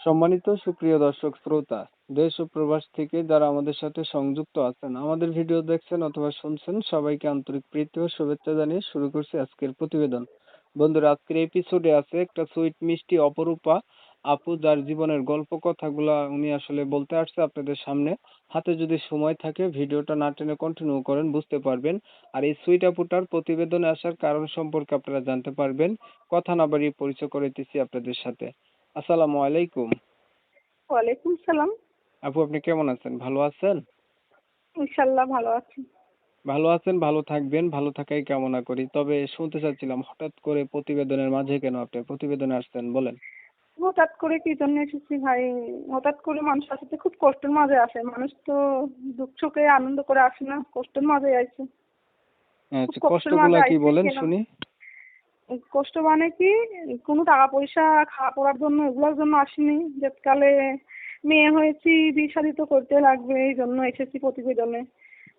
সম্মানিত সুপ্রিয় দর্শক শ্রোতা, দেশ ও প্রবাস থেকে যারা আমাদের সাথে সংযুক্ত আছেন, আমাদের ভিডিও দেখছেন অথবা শুনছেন, সবাইকে আন্তরিক প্রীতি ও শুভেচ্ছা জানিয়ে শুরু করছি আজকের প্রতিবেদন। বন্ধুরা, আজকের এপিসোডে আছে একটা সুইট মিষ্টি, অপরূপা আপু, যার জীবনের গল্প কথাগুলা উনি আসলে বলতে আসছে আপনাদের সামনে। হাতে যদি সময় থাকে, ভিডিওটা না টেনে কন্টিনিউ করেন, বুঝতে পারবেন। আর এই সুইট আপুটার প্রতিবেদনে আসার কারণ সম্পর্কে আপনারা জানতে পারবেন। কথা না বাড়িয়ে পরিচয় করে দিচ্ছি আপনাদের সাথে। আসসালামু আলাইকুম। ওয়ালাইকুম সালাম। আপু আপনি কেমন আছেন? ভালো আছেন? ইনশাল্লাহ ভালো আছি। ভালো আছেন ভালো থাকবেন ভালো থাকাই কামনা করি। তবে শুনতে চাচ্ছিলাম হঠাৎ করে প্রতিবেদনের মাঝে কেন আপনি প্রতিবেদনে আসছেন বলেন। হঠাৎ করে কি জন্য এসেছি ভাই? হঠাৎ করে মানুষ আসতে খুব কষ্টের মাঝে আসে। মানুষ তো দুঃখ সুখে আনন্দ করে আসে না কষ্টের মাঝে আসে। আচ্ছা কষ্টগুলা কি বলেন শুনি। কষ্ট মানে কি? কোনো টাকা পয়সা খাওয়া পড়ার জন্য, এগুলোর জন্য আসিনি। যেকালে মেয়ে হয়েছি, বিয়ে শাদি তো করতে লাগবে, এই জন্য এসেছি প্রতিবেদনে।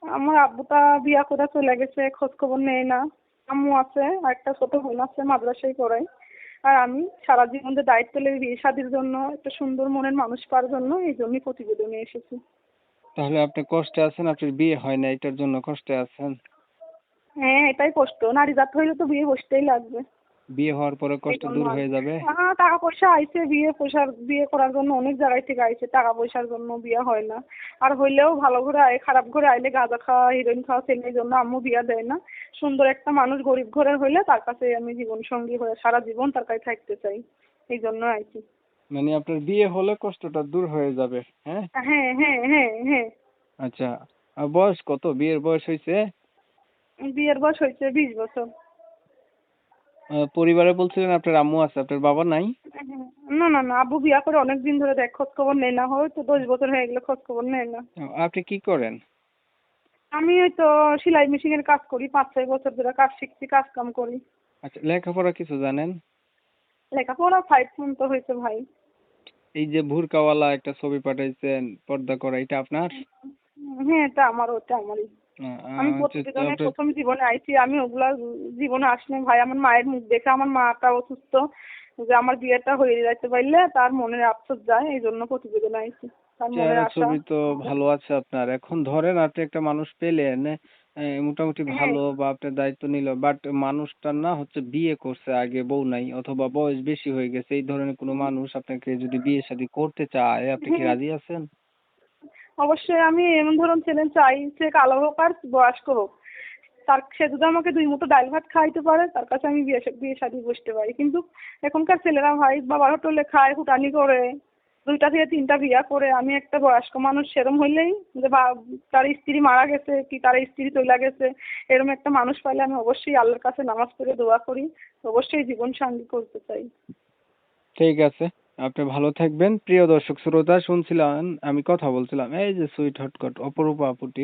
আমার আব্বুটা বিয়া করে চলে গেছে খোঁজ খবর নেয় না। আম্মু আছে আর একটা ছোট বোন আছে মাদ্রাসায় পড়ায়। আর আমি সারা জীবন যে দায়িত্ব লেগে বিয়ে শাদির জন্য, একটা সুন্দর মনের মানুষ পাওয়ার জন্য, এই জন্যই প্রতিবেদনে এসেছি। তাহলে আপনি কষ্টে আছেন, আপনার বিয়ে হয় না, এটার জন্য কষ্টে আছেন? হ্যাঁ এটাই কষ্ট। নারী জাত হইলে তো বিয়ে বসতেই লাগবে। বিয়ে হওয়ার পরে কষ্ট দূর হয়ে যাবে? হ্যাঁ টাকা পয়সা আইছে বিয়ে পয়সার বিয়ে করার জন্য অনেক জায়গায় থেকে আইছে টাকা পয়সার জন্য বিয়ে হয় না। আর হইলেও ভালো করে আয় খারাপ করে আইলে গাঁজা খাওয়া হিরোইন খাওয়া ছেলের জন্য আম্মু বিয়া দেয় না। সুন্দর একটা মানুষ গরিব ঘরের হইলে তার কাছে আমি জীবন সঙ্গী হয়ে সারা জীবন তার কাছে থাকতে চাই। এই জন্য আইছি মানে আপনার বিয়ে হলে কষ্টটা দূর হয়ে যাবে হ্যাঁ? হ্যাঁ হ্যাঁ হ্যাঁ হ্যাঁ। আচ্ছা আর বয়স কত? বিয়ের বয়স হয়েছে বিয়ের বয়স হয়েছে বিশ বছর। পরিবারে বলছিলেন আপনার আম্মু আছে আপনার বাবা নাই? হ্যাঁ। না না না আব্বু বিয়া করে অনেক দিন ধরে দেখ খোঁজ খবর নেয় না হয় তো দশ বছর হয়ে গেলে খোঁজ খবর নেয় না। আপনি কি করেন? আমি ওই তো সেলাই মেশিনের কাজ করি পাঁচ ছয় বছর ধরে কাজ শিখছি কাজ কাম করি। আচ্ছা লেখাপড়া কিছু জানেন? লেখাপড়া ফাইভ পর্যন্ত হয়েছে ভাই। এই যে ভুরকাওয়ালা একটা ছবি পাঠাইছেন পর্দা করা এটা আপনার? হ্যাঁ এটা আমার ওটা আমারই। আমি আচ্ছা, প্রতিবেদনে প্রথম জীবনে আইছি আমি ওগুলা জীবনে আসলে ভাই আমার মায়ের মুখ দেখে আমার মাটা অসুস্থ যে আমার বিয়েটা হয়ে যাইতে পারলে তার মনের আফসোস যায় এই জন্য প্রতিবেদনে আইছি। ছবি তো ভালো আছে আপনার। এখন ধরেন আপনি একটা মানুষ পেলেন মোটামুটি হ্যাঁ। ভালো বা আপনার দায়িত্ব নিল বাট মানুষটার না হচ্ছে বিয়ে করছে আগে বউ নাই অথবা বয়স বেশি হয়ে গেছে। এই ধরনের কোনো মানুষ আপনাকে যদি বিয়ে শাদী করতে চায় আপনি কি হ্যাঁ। রাজি আছেন? অবশ্যই আমি এমন ধরুন ছেলে চাই সে কালো হোক আর বয়স্ক হোক। তার, সে যদি আমাকে দুই মুঠো ডাল ভাত খাইতে পারে, তার কাছে আমি বিয়ে বিয়ে শাদী বসতে পারি। কিন্তু এখনকার ছেলেরা ভাই, বাবার হোটেলে খায়, হুটানি করে, দুইটা থেকে তিনটা বিয়া করে। আমি একটা বয়স্ক মানুষ, সেরম হইলেই যে বা- তার স্ত্রী মারা গেছে কি তার স্ত্রী চলে গেছে, এরম একটা মানুষ পাইলে আমি অবশ্যই আল্লাহর কাছে নামাজ পড়ে দোয়া করি। অবশ্যই জীবন সঙ্গী করতে চাই। ঠিক আছে। আপনি ভালো থাকবেন। প্রিয় দর্শক, শ্রোতা, শুনছিলাম, আমি কথা বলছিলাম। এই যে সুইট হটকট অপরূপা আপুটি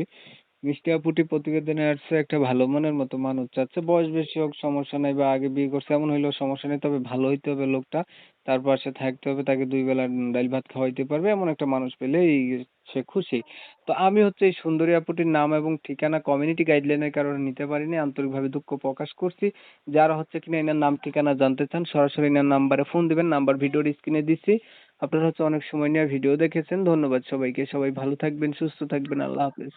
মিষ্টি আপুটি প্রতিবেদনে আসছে, একটা ভালো মনের মতো মানুষ চাচ্ছে। বয়স বেশি হোক, সমস্যা নাই বা আগে বিয়ে করছে, এমন হইলেও সমস্যা নেই, তবে ভালো হইতে হবে লোকটা। তার পাশে থাকতে হবে, তাকে দুই বেলা ডাল ভাত খাওয়াইতে পারবে, এমন একটা মানুষ পেলেই সে খুশি। তো আমি হচ্ছে এই সুন্দরী আপুটির নাম এবং ঠিকানা কমিউনিটি গাইডলাইনের কারণে নিতে পারিনি, আন্তরিকভাবে দুঃখ প্রকাশ করছি। যারা হচ্ছে কিনা এনার নাম ঠিকানা জানতে চান, সরাসরি এনার নাম্বারে ফোন দিবেন, নাম্বার ভিডিওর স্ক্রিনে দিচ্ছি। আপনারা হচ্ছে অনেক সময় নিয়ে ভিডিও দেখেছেন। ধন্যবাদ সবাইকে, সবাই ভালো থাকবেন, সুস্থ থাকবেন, আল্লাহ হাফেজ।